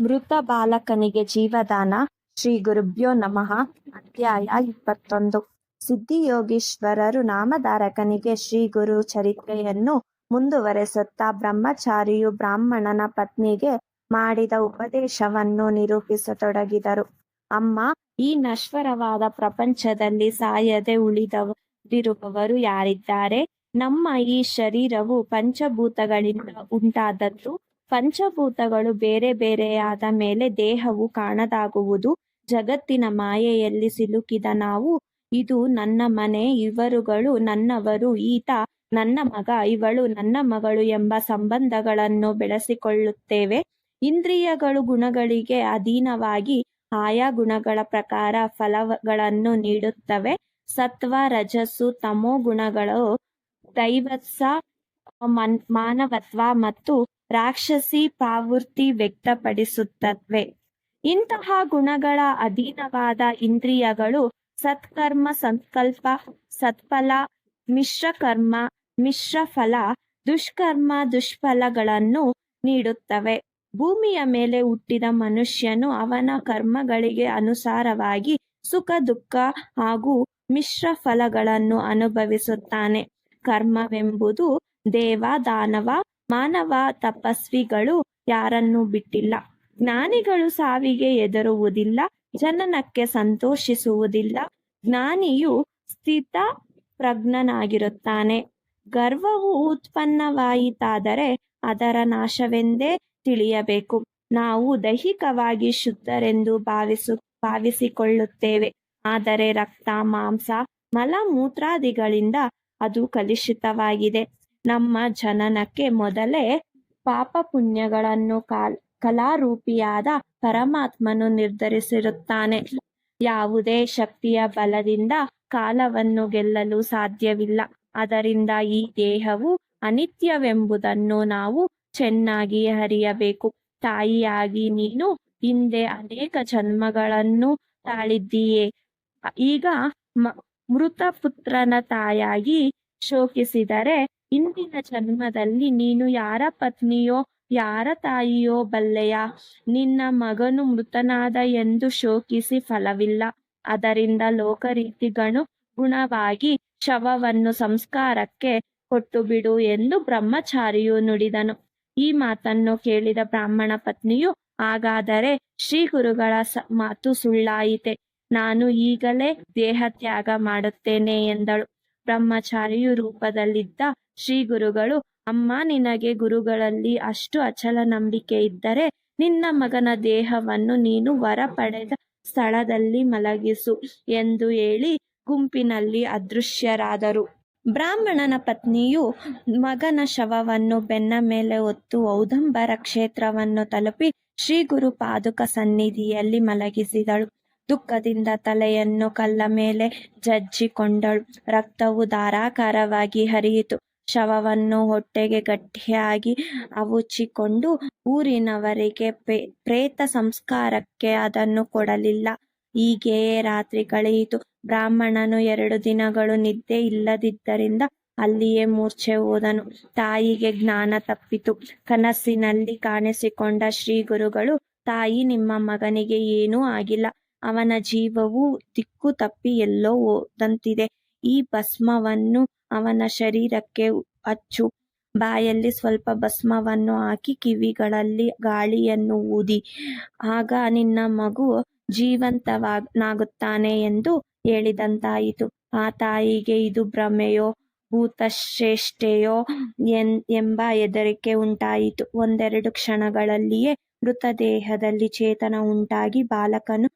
ಮೃತ ಬಾಲಕನಿಗೆ ಜೀವದಾನ, ಶ್ರೀ ಗುರುಭ್ಯೋ ನಮಃ, ಅಧ್ಯಾಯ ಇಪ್ಪತ್ತೊಂದು. ಸಿದ್ಧಿಯೋಗೀಶ್ವರರು ನಾಮಧಾರಕನಿಗೆ ಶ್ರೀ ಗುರು ಚರಿತ್ರೆಯನ್ನು ಮುಂದುವರೆಸುತ್ತಾ ಬ್ರಹ್ಮಚಾರಿಯು ಬ್ರಾಹ್ಮಣನ ಪತ್ನಿಗೆ ಮಾಡಿದ ಉಪದೇಶವನ್ನು ನಿರೂಪಿಸತೊಡಗಿದರು. ಅಮ್ಮ, ಈ ನಶ್ವರವಾದ ಪ್ರಪಂಚದಲ್ಲಿ ಸಾಯದೆ ಉಳಿದಿರುವವರು ಯಾರಿದ್ದಾರೆ? ನಮ್ಮ ಈ ಶರೀರವು ಪಂಚಭೂತಗಳಿಂದ ಉಂಟಾದದ್ದು ಪಂಚಭೂತಗಳು ಬೇರೆ ಬೇರೆಯಾದ ಮೇಲೆ ದೇಹವು ಕಾಣದಾಗುವುದು. ಜಗತ್ತಿನ ಮಾಯೆಯಲ್ಲಿ ಸಿಲುಕಿದ ನಾವು, ಇದು ನನ್ನ ಮನೆ, ಇವರುಗಳು ನನ್ನವರು, ಈತ ನನ್ನ ಮಗ, ಇವಳು ನನ್ನ ಮಗಳು ಎಂಬ ಸಂಬಂಧಗಳನ್ನು ಬೆಳೆಸಿಕೊಳ್ಳುತ್ತೇವೆ. ಇಂದ್ರಿಯಗಳು ಗುಣಗಳಿಗೆ ಅಧೀನವಾಗಿ ಆಯಾ ಗುಣಗಳ ಪ್ರಕಾರ ಫಲಗಳನ್ನು ನೀಡುತ್ತವೆ. ಸತ್ವ, ರಜಸ್ಸು, ತಮೋ ಗುಣಗಳು ದೈವತ್ಸ, ಮನ್, ಮಾನವತ್ವ ಮತ್ತು ರಾಕ್ಷಸಿ ಪ್ರವೃತ್ತಿ ವ್ಯಕ್ತಪಡಿಸುತ್ತವೆ ಇಂತಹ ಗುಣಗಳ ಅಧೀನವಾದ ಇಂದ್ರಿಯಗಳು ಸತ್ಕರ್ಮ, ಸಂಕಲ್ಪ, ಸತ್ಫಲ, ಮಿಶ್ರಕರ್ಮ, ಮಿಶ್ರಫಲ, ದುಷ್ಕರ್ಮ, ದುಷ್ಫಲಗಳನ್ನು ನೀಡುತ್ತವೆ. ಭೂಮಿಯ ಮೇಲೆ ಹುಟ್ಟಿದ ಮನುಷ್ಯನು ಅವನ ಕರ್ಮಗಳಿಗೆ ಅನುಸಾರವಾಗಿ ಸುಖ, ದುಃಖ ಹಾಗೂ ಮಿಶ್ರ ಫಲಗಳನ್ನು ಅನುಭವಿಸುತ್ತಾನೆ. ಕರ್ಮವೆಂಬುದು ದೇವ, ದಾನವ ಮಾನವ ತಪಸ್ವಿಗಳು ಯಾರನ್ನೂ ಬಿಟ್ಟಿಲ್ಲ. ಜ್ಞಾನಿಗಳು ಸಾವಿಗೆ ಹೆದರುವುದಿಲ್ಲ, ಜನನಕ್ಕೆ ಸಂತೋಷಿಸುವುದಿಲ್ಲ. ಜ್ಞಾನಿಯು ಸ್ಥಿತ ಪ್ರಜ್ಞನಾಗಿರುತ್ತಾನೆ. ಗರ್ವವು ಉತ್ಪನ್ನವಾಯಿತಾದರೆ ಅದರ ನಾಶವೆಂದೇ ತಿಳಿಯಬೇಕು. ನಾವು ದೈಹಿಕವಾಗಿ ಶುದ್ಧರೆಂದು ಭಾವಿಸು, ಭಾವಿಸಿಕೊಳ್ಳುತ್ತೇವೆ. ಆದರೆ ರಕ್ತ, ಮಾಂಸ ಮಲ ಮೂತ್ರಾದಿಗಳಿಂದ ಅದು ಕಲುಷಿತವಾಗಿದೆ. ನಮ್ಮ ಜನನಕ್ಕೆ ಮೊದಲೇ ಪಾಪ ಪುಣ್ಯಗಳನ್ನು ಕಾಲ್, ಕಲಾರೂಪಿಯಾದ ಪರಮಾತ್ಮನು ನಿರ್ಧರಿಸಿರುತ್ತಾನೆ. ಯಾವುದೇ ಶಕ್ತಿಯ ಬಲದಿಂದ ಕಾಲವನ್ನು ಗೆಲ್ಲಲು ಸಾಧ್ಯವಿಲ್ಲ. ಅದರಿಂದ ಈ ದೇಹವು ಅನಿತ್ಯವೆಂಬುದನ್ನು ನಾವು ಚೆನ್ನಾಗಿ ಅರಿಯಬೇಕು. ತಾಯಿಯಾಗಿ ನೀನು ಹಿಂದೆ ಅನೇಕ ಜನ್ಮಗಳನ್ನು ತಾಳಿದ್ದೀಯೇ. ಈಗ ಮೃತ ಪುತ್ರನ ತಾಯಾಗಿ ಶೋಕಿಸಿದರೆ ಇಂದಿನ ಜನ್ಮದಲ್ಲಿ ನೀನು ಯಾರ ಪತ್ನಿಯೋ, ಯಾರ ತಾಯಿಯೋ ಬಲ್ಲೆಯ? ನಿನ್ನ ಮಗನು ಮೃತನಾದ ಎಂದು ಶೋಕಿಸಿ ಫಲವಿಲ್ಲ. ಅದರಿಂದ ಲೋಕರೀತಿಗಣು ಗುಣವಾಗಿ ಶವವನ್ನು ಸಂಸ್ಕಾರಕ್ಕೆ ಕೊಟ್ಟು ಬಿಡು ಎಂದು ಬ್ರಹ್ಮಚಾರಿಯು ನುಡಿದನು. ಈ ಮಾತನ್ನು ಕೇಳಿದ ಬ್ರಾಹ್ಮಣ ಪತ್ನಿಯು, ಹಾಗಾದರೆ ಶ್ರೀ ಗುರುಗಳ ಮಾತು ಸುಳ್ಳಾಯಿತೆ? ನಾನು ಈಗಲೇ ದೇಹ ತ್ಯಾಗ ಮಾಡುತ್ತೇನೆ ಎಂದಳು. ಬ್ರಹ್ಮಚಾರಿಯು ರೂಪದಲ್ಲಿದ್ದ ಶ್ರೀ ಗುರುಗಳು ಅಮ್ಮ, ನಿನಗೆ ಗುರುಗಳಲ್ಲಿ ಅಷ್ಟು ಅಚಲ ನಂಬಿಕೆ ಇದ್ದರೆ ನಿನ್ನ ಮಗನ ದೇಹವನ್ನು ನೀನು ವರ ಪಡೆದ ಸ್ಥಳದಲ್ಲಿ ಮಲಗಿಸು ಎಂದು ಹೇಳಿ ಗುಂಪಿನಲ್ಲಿ ಅದೃಶ್ಯರಾದರು. ಬ್ರಾಹ್ಮಣನ ಪತ್ನಿಯು ಮಗನ ಶವವನ್ನು ಬೆನ್ನ ಮೇಲೆ ಹೊತ್ತು ಔದಂಬರ ಕ್ಷೇತ್ರವನ್ನು ತಲುಪಿ ಶ್ರೀ ಗುರು ಪಾದುಕ ಸನ್ನಿಧಿಯಲ್ಲಿ ಮಲಗಿಸಿದಳು. ದುಃಖದಿಂದ ತಲೆಯನ್ನು ಕಲ್ಲ ಮೇಲೆ ಜಜ್ಜಿಕೊಂಡಳು. ರಕ್ತವು ಧಾರಾಕಾರವಾಗಿ ಹರಿಯಿತು. ಶವವನ್ನು ಹೊಟ್ಟೆಗೆ ಗಟ್ಟಿಯಾಗಿ ಅವುಚಿಕೊಂಡು ಊರಿನವರಿಗೆ ಪ್ರೇತ ಸಂಸ್ಕಾರಕ್ಕೆ ಅದನ್ನು ಕೊಡಲಿಲ್ಲ. ಹೀಗೆಯೇ ರಾತ್ರಿ ಕಳೆಯಿತು. ಬ್ರಾಹ್ಮಣನು ಎರಡು ದಿನಗಳು ನಿದ್ದೆ ಇಲ್ಲದಿದ್ದರಿಂದ ಅಲ್ಲಿಯೇ ಮೂರ್ಛೆ ಹೋದನು. ತಾಯಿಗೆ ಜ್ಞಾನ ತಪ್ಪಿತು. ಕನಸಿನಲ್ಲಿ ಕಾಣಿಸಿಕೊಂಡ ಶ್ರೀ ಗುರುಗಳು ತಾಯಿ, ನಿಮ್ಮ ಮಗನಿಗೆ ಏನೂ ಆಗಿಲ್ಲ. ಅವನ ಜೀವವು ದಿಕ್ಕು ತಪ್ಪಿ ಎಲ್ಲೋ ಹೋದಂತಿದೆ. ಈ ಭಸ್ಮವನ್ನು ಅವನ ಶರೀರಕ್ಕೆ ಹಚ್ಚು ಬಾಯಲ್ಲಿ ಸ್ವಲ್ಪ ಭಸ್ಮವನ್ನು ಹಾಕಿ ಕಿವಿಗಳಲ್ಲಿ ಗಾಳಿಯನ್ನು ಊದಿ. ಆಗ ನಿನ್ನ ಮಗು ಜೀವಂತವಾಗುತ್ತಾನೆ ಎಂದು ಹೇಳಿದಂತಾಯಿತು. ಆ ತಾಯಿಗೆ ಇದು ಭ್ರಮೆಯೋ, ಭೂತಶ್ರೇಷ್ಠೆಯೋ ಎನ್, ಎಂಬ ಹೆದರಿಕೆ ಉಂಟಾಯಿತು. ಒಂದೆರಡು ಕ್ಷಣಗಳಲ್ಲಿಯೇ ಮೃತದೇಹದಲ್ಲಿ ಚೇತನ ಉಂಟಾಗಿ ಬಾಲಕನು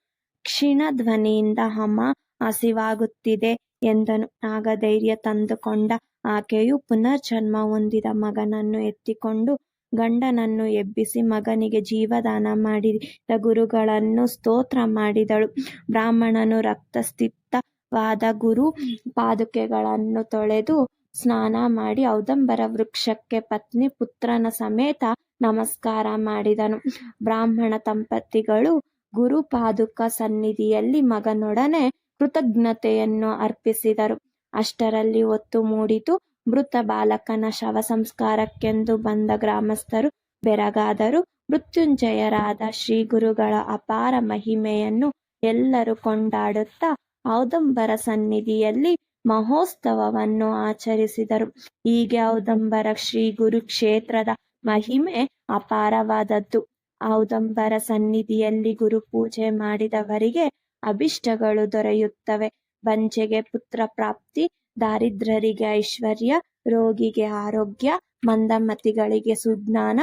ಕ್ಷೀಣ ಧ್ವನಿಯಿಂದ ಅಮ್ಮ ಹಸಿವಾಗುತ್ತಿದೆ ಎಂದನು. ಆಗ ಧೈರ್ಯ ತಂದುಕೊಂಡ ಆಕೆಯು ಪುನರ್ಜನ್ಮ ಹೊಂದಿದ ಮಗನನ್ನು ಎತ್ತಿಕೊಂಡು ಗಂಡನನ್ನು ಎಬ್ಬಿಸಿ ಮಗನಿಗೆ ಜೀವದಾನ ಮಾಡಿದ. ಗುರುಗಳನ್ನು ಸ್ತೋತ್ರ ಮಾಡಿದಳು. ಬ್ರಾಹ್ಮಣನು ರಕ್ತಸ್ಥಿತವಾದ ಗುರು ಪಾದುಕೆಗಳನ್ನು ತೊಳೆದು ಸ್ನಾನ ಮಾಡಿ ಔದಂಬರ ವೃಕ್ಷಕ್ಕೆ ಪತ್ನಿ ಪುತ್ರನ ಸಮೇತ ನಮಸ್ಕಾರ ಮಾಡಿದನು. ಬ್ರಾಹ್ಮಣ ದಂಪತಿಗಳು ಗುರು ಪಾದುಕ ಸನ್ನಿಧಿಯಲ್ಲಿ ಮಗನೊಡನೆ ಕೃತಜ್ಞತೆಯನ್ನು ಅರ್ಪಿಸಿದರು. ಅಷ್ಟರಲ್ಲಿ ಒತ್ತು ಮೂಡಿತು. ಮೃತ ಬಾಲಕನ ಶವ ಸಂಸ್ಕಾರಕ್ಕೆಂದು ಬಂದ ಗ್ರಾಮಸ್ಥರು ಬೆರಗಾದರು. ಮೃತ್ಯುಂಜಯರಾದ ಶ್ರೀ ಗುರುಗಳ ಅಪಾರ ಮಹಿಮೆಯನ್ನು ಎಲ್ಲರೂ ಕೊಂಡಾಡುತ್ತಾ ಔದಂಬರ ಸನ್ನಿಧಿಯಲ್ಲಿ ಮಹೋತ್ಸವವನ್ನು ಆಚರಿಸಿದರು. ಹೀಗೆ ಔದಂಬರ ಶ್ರೀ ಗುರು ಕ್ಷೇತ್ರದ ಮಹಿಮೆ ಅಪಾರವಾದದ್ದು. ಔದಂಬರ ಸನ್ನಿಧಿಯಲ್ಲಿ ಗುರು ಪೂಜೆ ಮಾಡಿದವರಿಗೆ ಅಭಿಷ್ಟಗಳು ದೊರೆಯುತ್ತವೆ. ಬಂಜೆಗೆ ಪುತ್ರ ಪ್ರಾಪ್ತಿ ದಾರಿದ್ರರಿಗೆ ಐಶ್ವರ್ಯ, ರೋಗಿಗೆ ಆರೋಗ್ಯ, ಮಂದಮತಿಗಳಿಗೆ ಸುಜ್ಞಾನ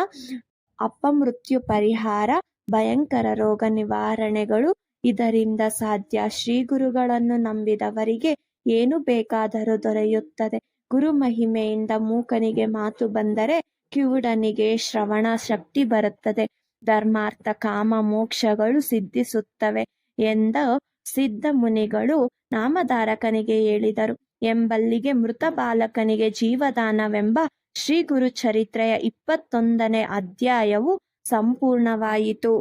ಅಪಮೃತ್ಯು ಪರಿಹಾರ, ಭಯಂಕರ ರೋಗ ನಿವಾರಣೆಗಳು ಇದರಿಂದ ಸಾಧ್ಯ. ಶ್ರೀ ಗುರುಗಳನ್ನು ನಂಬಿದವರಿಗೆ ಏನು ಬೇಕಾದರೂ ದೊರೆಯುತ್ತದೆ. ಗುರು ಮಹಿಮೆಯಿಂದ ಮೂಕನಿಗೆ ಮಾತು ಬಂದರೆ ಕಿವುಡನಿಗೆ ಶ್ರವಣ ಶಕ್ತಿ ಬರುತ್ತದೆ. ಧರ್ಮಾರ್ಥ ಕಾಮ ಮೋಕ್ಷಗಳು ಸಿದ್ಧಿಸುತ್ತವೆ ಎಂದ ಸಿದ್ಧ ಮುನಿಗಳು ನಾಮಧಾರಕನಿಗೆ ಹೇಳಿದರು. ಎಂಬಲ್ಲಿಗೆ ಮೃತ ಬಾಲಕನಿಗೆ ಜೀವದಾನವೆಂಬ ಶ್ರೀ ಗುರು ಚರಿತ್ರೆಯ ಇಪ್ಪತ್ತೊಂದನೇ ಅಧ್ಯಾಯವು ಸಂಪೂರ್ಣವಾಯಿತು.